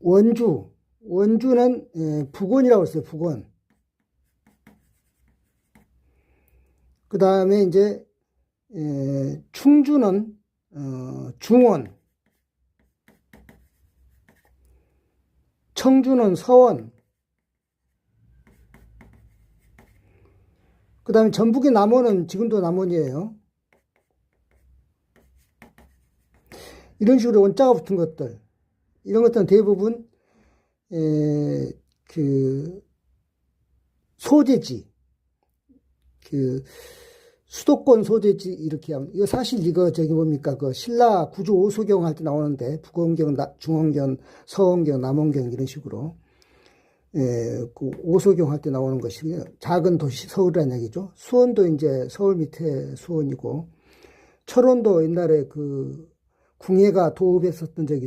원주, 원주는 예, 북원이라고 했어요. 북원. 그 다음에 이제 예, 충주는 어, 중원, 청주는 서원, 그 다음에 전북의 남원은 지금도 남원이에요. 이런 식으로 원자가 붙은 것들, 이런 것들은 대부분 에, 그 소재지, 그 수도권 소재지 이렇게 하면 이거 사실 이거 저기 뭡니까? 그 신라 구조 오소경 할 때 나오는데 북원경, 나- 중원경, 서원경, 남원경 이런 식으로. 예, 그 오소경 할 때 나오는 것이 작은 도시 서울이라는 얘기죠. 수원도 이제 서울 밑에 수원이고 철원도 옛날에 그 궁예가 도읍했었던 적이